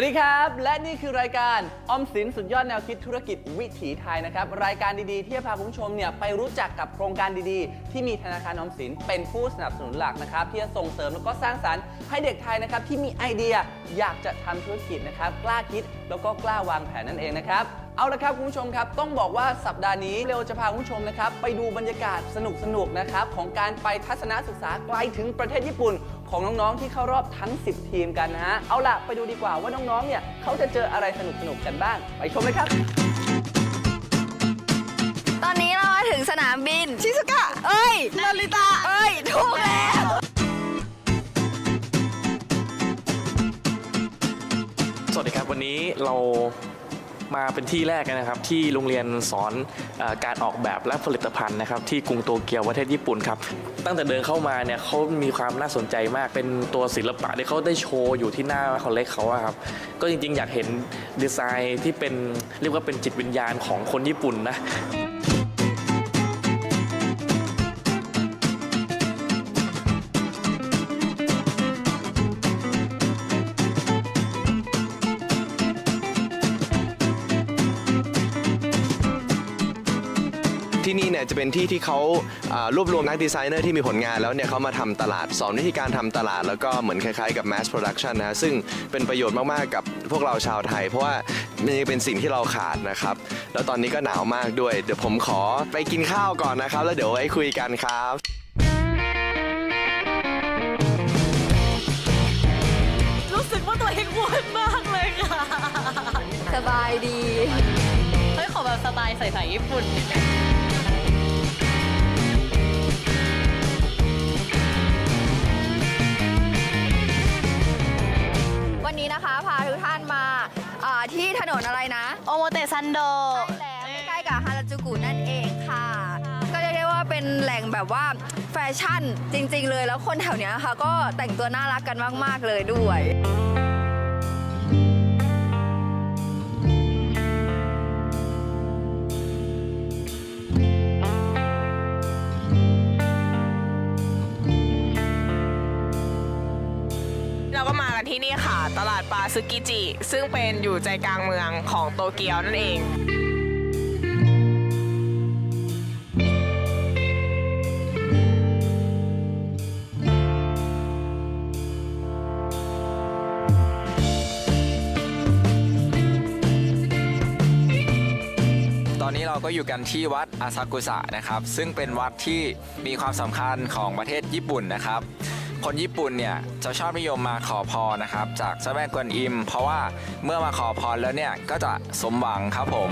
วัสดีครับ และนี่คือรายการออมสินสุดยอดแนวคิดธุรกิจวิถีไทยนะครับ รายการดีๆ ที่จะพาคุณผู้ชมเนี่ยไปรู้จักกับโครงการดีๆ ที่มีธนาคารออมสินเป็นผู้สนับสนุนหลักนะครับ ที่จะส่งเสริมแล้วก็สร้างสรรค์ให้เด็กไทยนะครับที่มีไอเดียอยากจะทำธุรกิจนะครับกล้าคิดแล้วก็กล้าวางแผนนั่นเองนะครับเอาละครับคุณผู้ชมครับต้องบอกว่าสัปดาห์นี้เร็วจะพาคุณผู้ชมนะครับไปดูบรรยากาศสนุกๆนะครับของการไปทัศนศึกษาไกลถึงประเทศญี่ปุ่น ของน้องๆที่เข้ารอบทั้ง 10 ทีมกันนะฮะ เอาล่ะ ไปดูดีกว่าว่าน้องๆ เนี่ยเขาจะเจออะไรสนุกๆ กันบ้าง ไปชมเลยครับ ตอนนี้เรามาถึงสนามบิน ชิซุกะ เอ้ยนาริตะ เอ้ย ถูกแล้ว สวัสดีครับ วันนี้เรา มาเป็นที่แรกนะครับที่โรงเรียนสอนอการออกแบบและผลิตภัณฑ์นะครับที่กรุงโตเกียวประเทศญี่ปุ่นครับตั้งแต่เดินเข้ามาเนี่ยเขามีความน่าสนใจมากเป็นตัวศิลปะที่เขาได้โชว์อยู่ที่หน้าคอลเลกเขาอะครับก็จริงๆ อยากเห็นดีไซน์ที่เป็นเรียกว่าเป็นจิตวิญญาณของคนญี่ปุ่นนะ ที่นี่เนี่ยจะเป็นที่ที่เขาอ่ารวบรวมนักดีไซเนอร์ที่มีผลงานแล้วเนี่ยเขามาทำตลาดสอนวิธีการทำตลาด แล้วก็เหมือนคล้ายๆกับ mass production นะฮะซึ่งเป็นประโยชน์มากๆกับพวกเราชาวไทย เพราะว่ามันยังเป็นสิ่งที่เราขาดนะครับ แล้วตอนนี้ก็หนาวมากด้วย เดี๋ยวผมขอไปกินข้าวก่อนนะครับ แล้วเดี๋ยวไว้คุยกันครับรู้สึกว่าตัวเองอ้วนมากเลยค่ะ สบายดี เฮ้ย ขอแบบสไตล์ใส่ๆญี่ปุ่นวัน ถนนอะไรนะ โอโมเตซันโดใช่แล้วใกล้ๆกับฮาราจูกุนั่นเองค่ะ ก็เรียกได้ว่าเป็นแหล่งแบบว่าแฟชั่นจริง ๆ เลยแล้วคนแถวเนี้ยค่ะ ก็แต่งตัวน่ารักกันมาก ๆ เลยด้วย ที่นี่ค่ะ ตลาดปลาซึกิจิ ซึ่งเป็นอยู่ใจกลางเมืองของโตเกียวนั่นเองตอนนี้เราก็อยู่กันที่วัดอาซากุสะนะครับ ซึ่งเป็นวัดที่มีความสำคัญของประเทศญี่ปุ่นนะครับ คนญี่ปุ่นเนี่ยจะชอบนิยมมาขอพรนะครับ จากเจ้าแม่กวนอิม เพราะว่าเมื่อมาขอพรแล้วเนี่ยก็จะสมหวังครับผม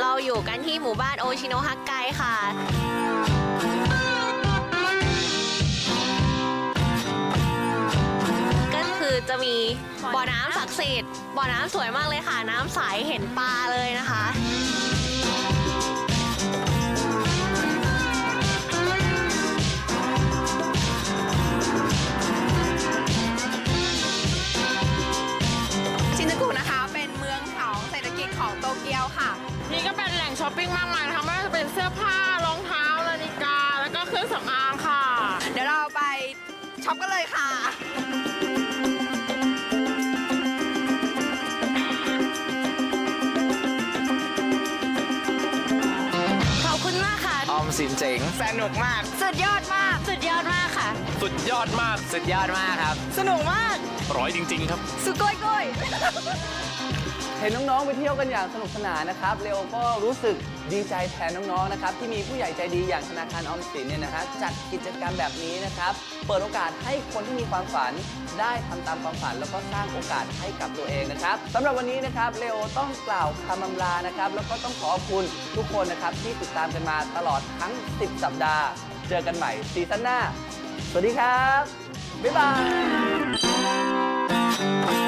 เราอยู่กันที่หมู่บ้านโอชิโนฮักไกค่ะ จะมีบ่อน้ำศักดิ์สิทธิ์บ่อน้ำสวยมากเลยค่ะ น้ำใสเห็นปลาเลยนะคะชินจูกุนะคะเป็นเมืองของเศรษฐกิจของโตเกียวค่ะ นี่ก็เป็นแหล่งช้อปปิ้งมากมายนะคะไม่ว่าจะเป็นเสื้อผ้ารองเท้านาฬิกา แล้วก็เครื่องสำอางค่ะ เดี๋ยวเราไปช็อปกันเลยค่ะ สินเจ๋ง สนุกมาก สุดยอดมาก สุดยอดมากค่ะ สุดยอดมาก สุดยอดมากครับ สนุกมาก ร้อยจริง ๆ ครับ สุโกยโกย เห็นน้อง ๆ ไปเที่ยวกันอย่างสนุกสนานนะครับเรโอก็รู้สึกดีใจแทนน้อง ๆ นะครับ ที่มีผู้ใหญ่ใจดีอย่างธนาคารออมสินเนี่ยนะฮะจัดกิจกรรมแบบนี้นะครับ เปิดโอกาสให้คนที่มีความฝัน ได้ทำตามความฝัน แล้วก็สร้างโอกาสให้กับตัวเองนะครับสำหรับวันนี้นะครับเรโอต้องกล่าวคำอำลานะครับ แล้วก็ต้องขอบคุณทุกคนนะครับที่ติดตามกันมาตลอดทั้ง 10 สัปดาห์ เจอกันใหม่ซีซั่นหน้า สวัสดีครับบ๊ายบาย